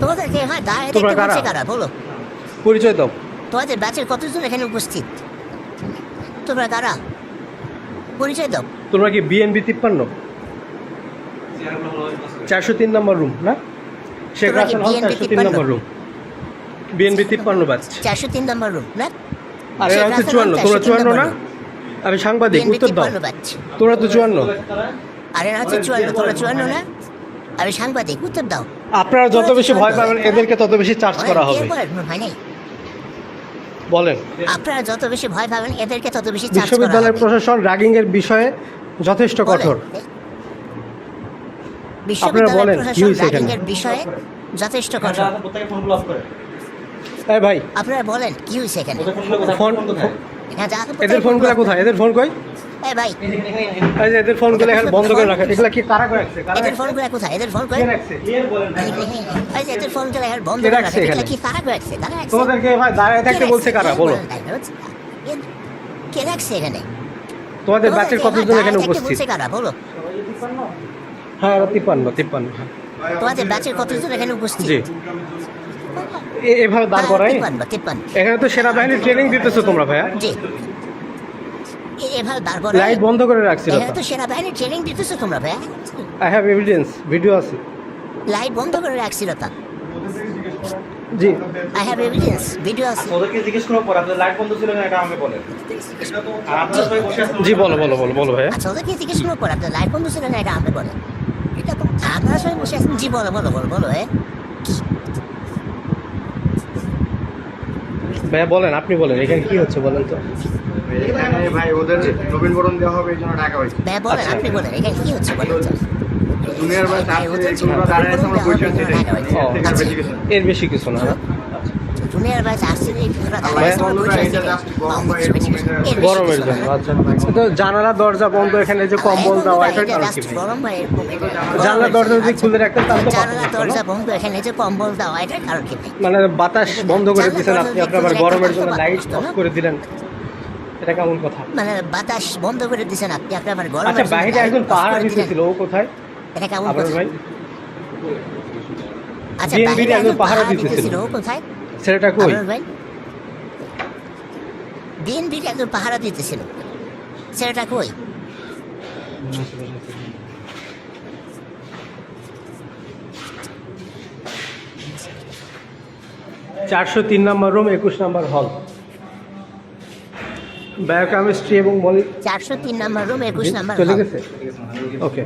তোমাদেরকে হয় দাঁড়িয়ে দেখতে বলছে কারা? বলো। পরিচয় দাও। তোমাদের ব্যাচের কতজন এখানে উপস্থিত? তোমরা কারা? পরিচয় দাও। তোমরা কি বিএনবি তিপ্পান্ন? চারশো তিন নম্বর রুম না? শেখ রাসেল হল চারশো তিন নম্বর রুম। বিএনবি তিপ্পান্ন ব্যাচ। চারশো তিন নম্বর রুম না? আর হচ্ছে চুয়ান্ন তোমরা চুয়ান্ন না? আমি সাংবাদিক উত্তর দাও। তোমরা তো চুয়ান্ন। আরে হচ্ছে চুয়ান্ন তোমরা চুয়ান্ন না? আমি সাংবাদিক উত্তর দাও। আপনারা যত বেশি ভয় পাবেন এদেরকে তত বেশি চার্জ করা হবে। বলেন? ভাই নাই বলেন। আপনারা যত বেশি ভয় পাবেন এদেরকে তত বেশি চার্জ করা বিশ্ববিদ্যালয়ের প্রশাসন র্যাগিং এর বিষয়ে যথেষ্ট কঠোর। বিশ্ববিদ্যালয় বলেন, হয়েছে এখানে? বিষয়ে যথেষ্ট কঠোর। এই ভাই। আপনারা বলেন কি হয়েছে এখানে? ফোন এখানে যা আছে এদের ফোনগুলো কোথায়? এদের ফোন কই এই ভাই। এই যে এদের ফোনগুলো এখানে বন্ধ করে রাখা এগুলো কি কারা করে রাখছে? এদের? ফোনগুলো কোথায়? এদের ফোন কই কে রাখছে? এই যে এদের ফোনগুলো এখন বন্ধ করে রাখছে রাখে এগুলো এখানে? কি কারা রাখছে? কারা রাখছে? তোমাদেরকে ভাই দাঁড়ায় থাকতে বলছে কারা? বলো। এ- কে রাখছে এখানে? তোমাদের ব্যাচের তোমাদেরকে কতজন এখানে উপস্থিত? বলছে কারা? বলো। হ্যাঁ তিপ্পান্ন তিপ্পান্ন হ্যাঁ। তোমাদের ব্যাচের কতজন এখানে উপস্থিত? জি। এ- এভাবে দাঁড় হ্যাঁ, করাই তিপ্পান্ন তিপ্পান্ন। এখানে তো সেনাবাহিনী ট্রেনিং দিতেছো তোমরা ভাইয়া। জি। এ- দাঁড় করা লাইট বন্ধ করে রাখছিল এখানে তো সেনাবাহিনী ট্রেনিং দিতেছো তোমরা ভাই। আই হ্যাভ এভিডেন্স ভিডিও আছে। লাইট বন্ধ করে রাখছিল তা জি। আই হ্যাভ এভিডেন্স ভিডিও আছে। ওদেরকে জিজ্ঞেস করার পর আপনার লাইট বন্ধ ছিল না এটা আমাকে বলেন। আর আপনারা বসে আছেন। জি বলো বলো বলো বলো ভাইয়া। আচ্ছা ওদেরকে জিজ্ঞেস করার পর আপনার লাইট বন্ধ ছিল না এটা আপনি বলেন। এটা তো আপনারা সবাই বসে আছেন। জি বলো বলো বলো বলো হ্যাঁ ভাইয়া বলেন আপনি বলেন এখানে কি হচ্ছে বলেন তো? এখানে ভাই ওদের নবীনবরণ দেওয়া হবে এই জন্য টাকা হয়েছে। ভাই বলেন আচ্ছা। আপনি বলেন এখানে কি হচ্ছে বলেন তো? দাঁড়ায় আমরা বসে আছি এর বেশি কিছু না। জুনিয়র ব্যাচ ভাই। এটা গরম। এটা- গরমের জন্য আচ্ছা তো জানালা দরজা বন্ধ এখানে যে কম্বল দেওয়া এটা কারণ কি ভাই? গরম এরকম জানলা দরজা যদি আচ্ছা। খুলে রাখতেন তাহলে তো জানলা দরজা? বন্ধ এখানে যে কম্বল দেওয়া এটার কারণ কি মানে বাতাস বন্ধ করে দিয়েছেন আপনি দিয়ে আপনি আবার খুলে গরমের জন্য লাইট অফ করে দিলেন এটা কেমন কথা মানে বাতাস বন্ধ করে দিয়েছেন আপনি আপনি আবার গরমের আচ্ছা বাইরে একজন পাহারা দিতেছিল ও কোথায় এটা কেমন কথা? ভাই আচ্ছা বাইরে একজন পাহারা। দিতেছিল ও কোথায় ছেলেটা কই? ভাই? বিএনপির একজন পাহারা দিতেছিল। ছেলেটা কই? চারশো তিন নম্বর রুম একুশ নম্বর হল। বায়োকেমিস্ট্রি এবং মলি চারশো তিন নম্বর রুম একুশ নাম্বার চলে গেছে? ওকে।